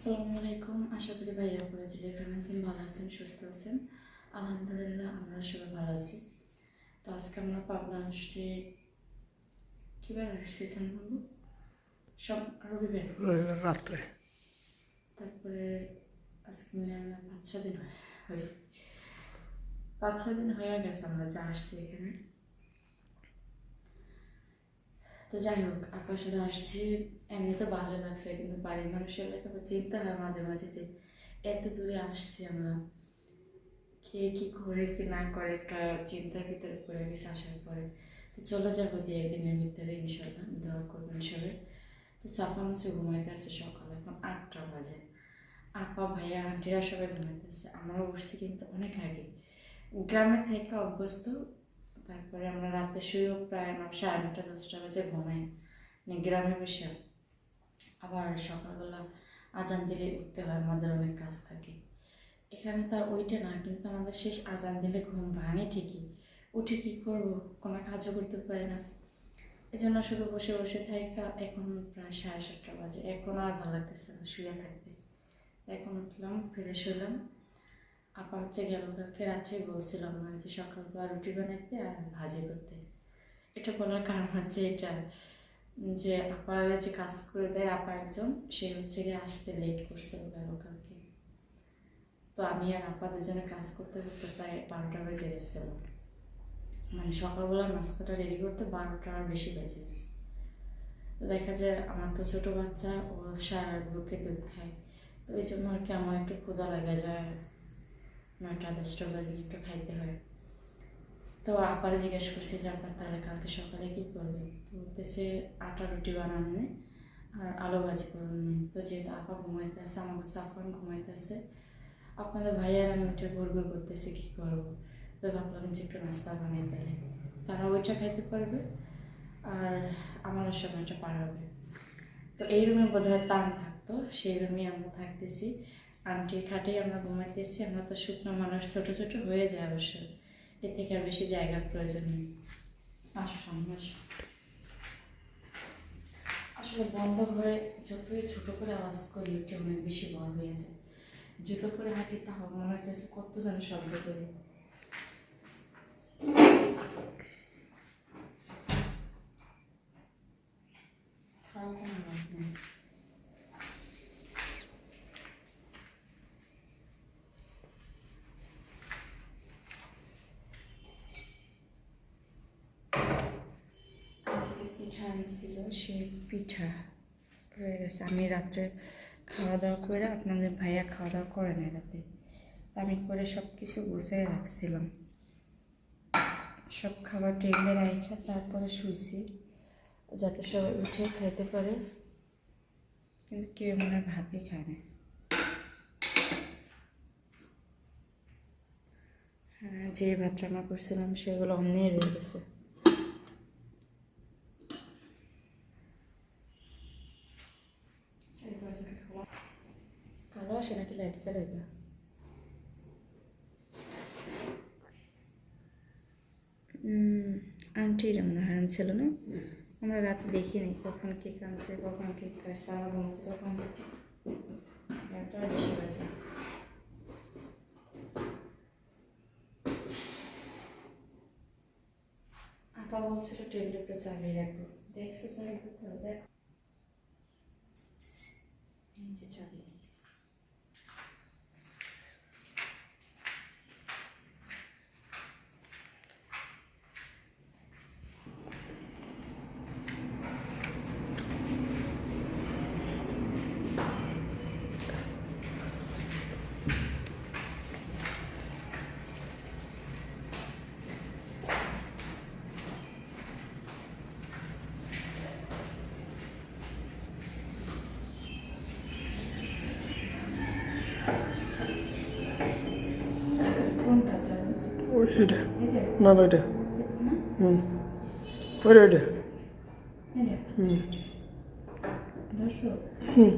আসসালামু আলাইকুম। আশা করি ভাইয়া করেছি যেখানে আছেন ভালো আছেন সুস্থ আছেন। আলহামদুলিল্লাহ আমরা সবাই ভালো আছি। তো আজকে আমরা পাবনা আসছি কীবার আসছি বলব? সব রবিবার? রবিবার রাত্রে। তারপরে আজকে মিলে আমরা পাঁচ ছ দিন হয়- হয়েছে পাঁচ ছ দিন হয়ে গেছে আমরা যা আসছি এখানে। তো যাই হোক আপনার সাথে আসছি। এমনি তো ভালো লাগছে, কিন্তু বাড়ির মানুষের লেখা চিন্তা হয় মাঝে মাঝে যে এত দূরে আসছি আমরা। কে কি করে, কি না করে, একটা চিন্তার ভিতরে পড়ে গেছে আসার পরে। তো চলে যাব দিয়ে একদিনের ভিতরে ইনশাল্লাহ দোয়া করবেন সবাই। তো চাপা মুছে ঘুমাইতে আছে সকালে, এখন আটটা বাজে। আপা ভাইয়া, আন্টিরা সবাই ঘুমাইতে ঘুমাইতেছে আমরা উঠছি কিন্তু অনেক আগে। গ্রামে থেকে অভ্যস্ত তারপরে আমরা রাতে শুয়েও প্রায় ন সাড়ে নটা, দশটা বাজে ঘুমাই। মানে গ্রামে বসে আবার সকালবেলা আজান দিলে উঠতে হয়, আমাদের অনেক কাজ থাকে। এখানে তার ওইটা না, কিন্তু আমাদের শেষ আজান দিলে ঘুম ভাঙে ঠিকই। উঠে কী করব? কোনো কাজও করতে পারি না। এজন্য শুধু বসে বসে থাকা এখন প্রায় সাড়ে সাতটা বাজে। এখন আর ভালো লাগতেছে না শুয়ে থাকতে। এখন উঠলাম, ফ্রেশ হলাম। আপা হচ্ছে গেল কালকে রাত্রে বলছিলাম মানে যে সকালবেলা রুটি বানাইতে আর ভাজি করতে। এটা বলার কারণ হচ্ছে এটা, যে আপার যে কাজ করে দেয় আপা একজন, সে হচ্ছে গিয়ে আসতে লেট করছে গেল কালকে তো আমি আর আপা দুজনে কাজ করতে করতে প্রায় বারোটা বেজে গেছিল মানে সকালবেলা নাস্তাটা রেডি করতে বারোটা আর বেশি বেজে গেছে। তো দেখা যায় আমার তো ছোটো বাচ্চা, ও সারা বুকে দুধ খায়। তো এই জন্য আর কি আমার একটু ক্ষুধা লাগা যায়। নয়টা, দশটা বাজে একটু খাইতে হয়। তো আপারে জিজ্ঞেস করছি যে আপা তাহলে কালকে সকালে কী করবে তো বলতেছে, আটা রুটি বানানো আর আলু ভাজি করুন তো যেহেতু আপা ঘুমাইতে আসছে আমাকে সাফরান ঘুমাইতে আসছে আপনাদের ভাইয়ার আমি ওইটা গড়বড় করতেছি, কী করব? তো ভাবলাম যে একটু নাস্তা বানিয়ে দিলে তারা ওইটা খাইতে পারবে আর আমারও সময়টা পার হবে। তো এই রুমে বোধ হয় তান থাকতো, সেই রুমে আমরা থাকতেছি। আন্টির খাটেই আমরা ঘুমাইতেছি, আমরা তো শুকনো মানুষ, ছোটো ছোটো হয়ে যায় অবশ্য। এর থেকে আর বেশি জায়গার প্রয়োজন নেই। আসো সামনে আসো। আসলে বন্ধ ঘরে যতই ছোটো করে আওয়াজ করি ওটা অনেক বেশি বড় হয়ে যায়। জুতো করে হাঁটি তাও মনে হইতেছে কত যেন শব্দ করি কোনো লাভ নেই। আজকে পিঠা আনছিল সেই পিঠা হয়ে গেছে। আমি রাত্রে খাওয়া দাওয়া করে আপনাদের ভাইয়া খাওয়া দাওয়া করে না রাতে। আমি করে সব কিছু গুছিয়ে রাখছিলাম। সব খাবার টেবিলে রেখে তারপরে শুয়েছি যাতে সবাই উঠে খেতে পারে। কিন্তু কেউ মনে ভাতই খায় না। হ্যাঁ যে ভাত রান্না করছিলাম, সেগুলো অমনি রয়ে গেছে। আসে নাকি লাইট জ্বালাইবে আন্টিরা মনে হয় আনছিল না? আমরা রাতে দেখিনি কখন কেক আনছে কখন কেক কাটছে আমরা ঘুমাচ্ছে তখন একটা বেশি হয়েছে আপা বলছিল টেবিলে একটু চালিয়ে রাখব। দেখছ চালিয়ে হবে দেখো। এই যে চাবি ওই এটা এটা না না ওইটা না হুম ওইটা ওইটা এটা হুম ধরছো হুম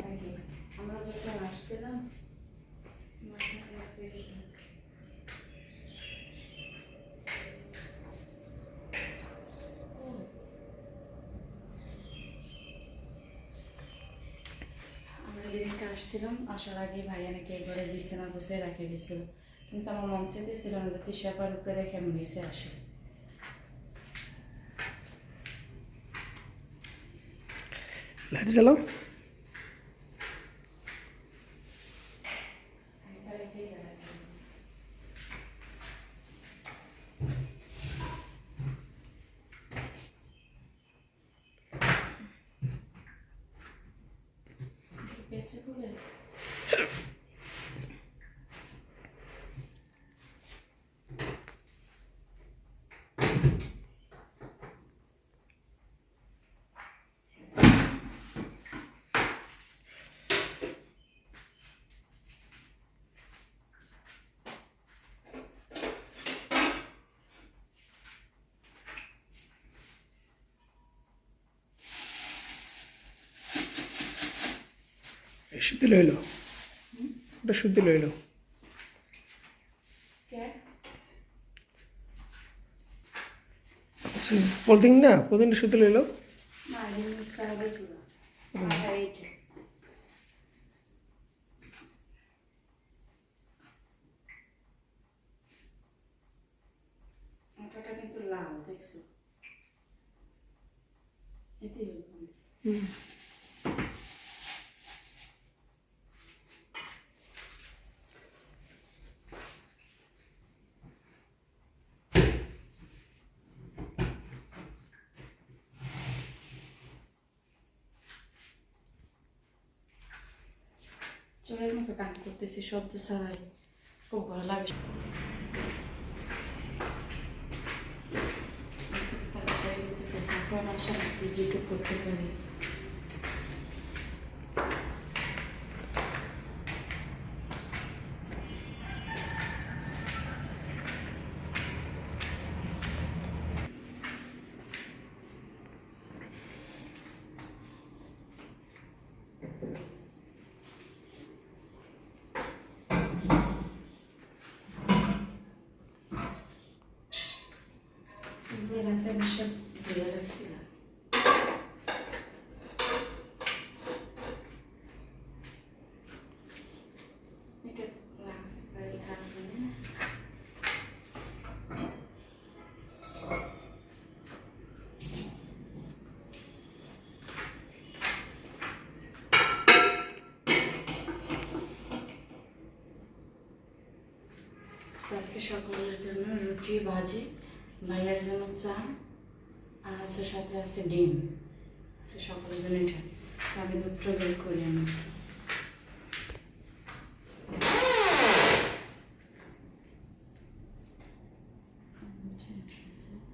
আগে আমরা যখন আসছিলাম মাথা খারাপ হয়ে গেছে। আমরা যেদিনকে আসছিলাম, আসার আগে ভাইয়া নাকি একবারে বিছানা বসে রেখে দিয়েছিল কিন্তু আমার মন চাইতে ছিল না যাতে সেপার উপরে রেখে আমি নিচে আসি। লাইট একবার রেখেই যাবে। পেয়েছে বলে এই শুদ্ধি লইল ওটা শুদ্ধি লইল কে পলিথিন না পলিথিনটা শুদ্ধি লইল না এমনি চাইবে পুরো আর এইটা আটাটা কিন্তু লাল দেখছ এতেই হলো চোরের মতো গান করতেছি শব্দ ছাড়াই খুব ভালো লাগে তারপরে যেটুকু করতে পারি এগুলো রাতে আমি সব ধুয়ে রাখছিলাম এটা না বাড়ি থাকবে না তো আজকে সকলের জন্য রুটি, ভাজি, ভাইয়ার জন্য চা, আর আছে সাথে আছে ডিম। আছে সকলের জন্য এটা। আমি দুধটা বের করি আমি। এটা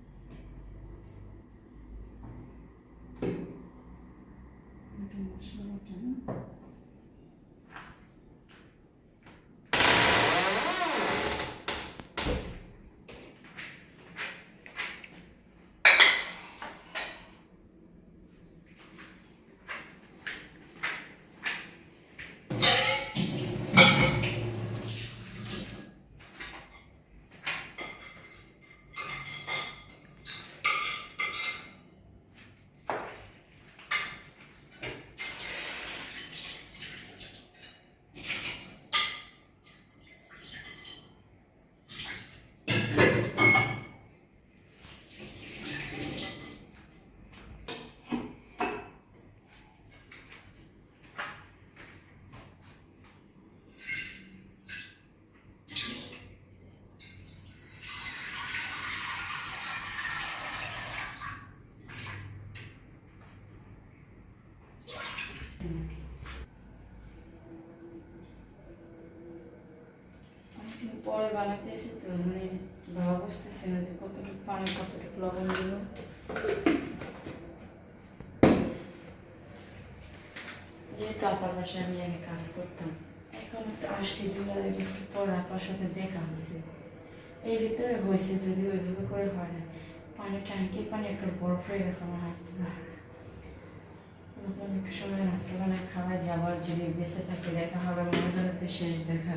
পরে বানাইতেছি তো মানে ভাবা বুঝতেছি না যে কতটুকু পানি, কতটুকু লবণ যেহেতু আপার বাসায় আমি আগে কাজ করতাম, এখন আসছি পর আপার সাথে দেখা হয়েছে। এই ভিতরে হয়েছে যদি ওইভাবে করে হয় না। পানি ট্যাঙ্কির পানি একটা বরফ হয়ে গেছে আমার হাত একটু সময় বানায় খাওয়া যাওয়ার যদি বেঁচে থাকে, দেখা হবে, মনে শেষ দেখা।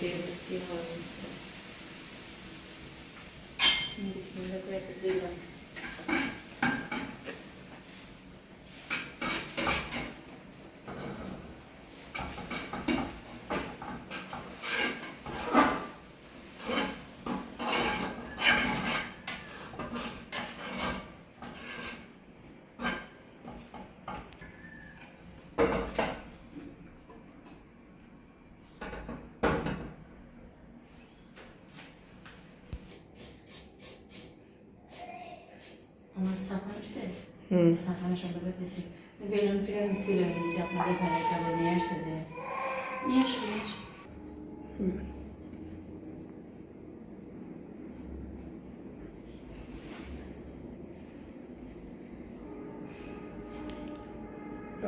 ডাইলা রেডি করে রাখি এগুলো কমাই দাও চায় না কে কি হবে বিসমিল্লাহ করে একটা দিলাম আমার সাফা হচ্ছে হুম সাফানো সকাল করতেছি বেলুন ফিলুন ছিল নিয়েছি আপনাদের ভাইয়ের কাছে নিয়ে আসছে যে নিয়ে আসো নিয়ে আসো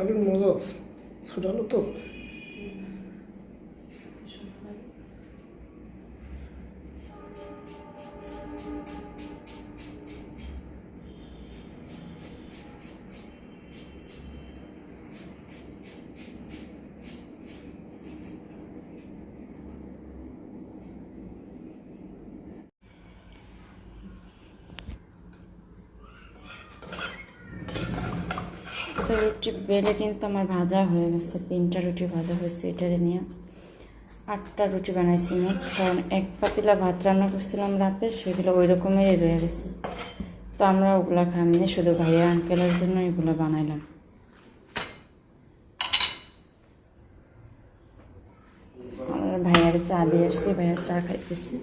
আলুর মজা আছে ছোট তো রুটি বেলে কিন্তু আমার ভাজা হয়ে গেছে, তিনটা রুটি ভাজা হয়েছে এটারে নিয়ে। আটটা রুটি বানাইছি মোট কারণ এক পাতিলা ভাত রান্না করছিলাম রাতে, সেগুলো ওই রকমেরই রয়ে গেছে। তো আমরা ওগুলো খাইনি, শুধু ভাইয়া আঙ্কেলের জন্য এগুলো বানাইলাম। ভাইয়ার চা দিয়ে আসছি ভাইয়ার চা খাইতেছি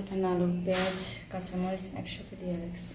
এখানে আলু পেঁয়াজ কাঁচামরিচ একসাথে দিয়ে রাখছি।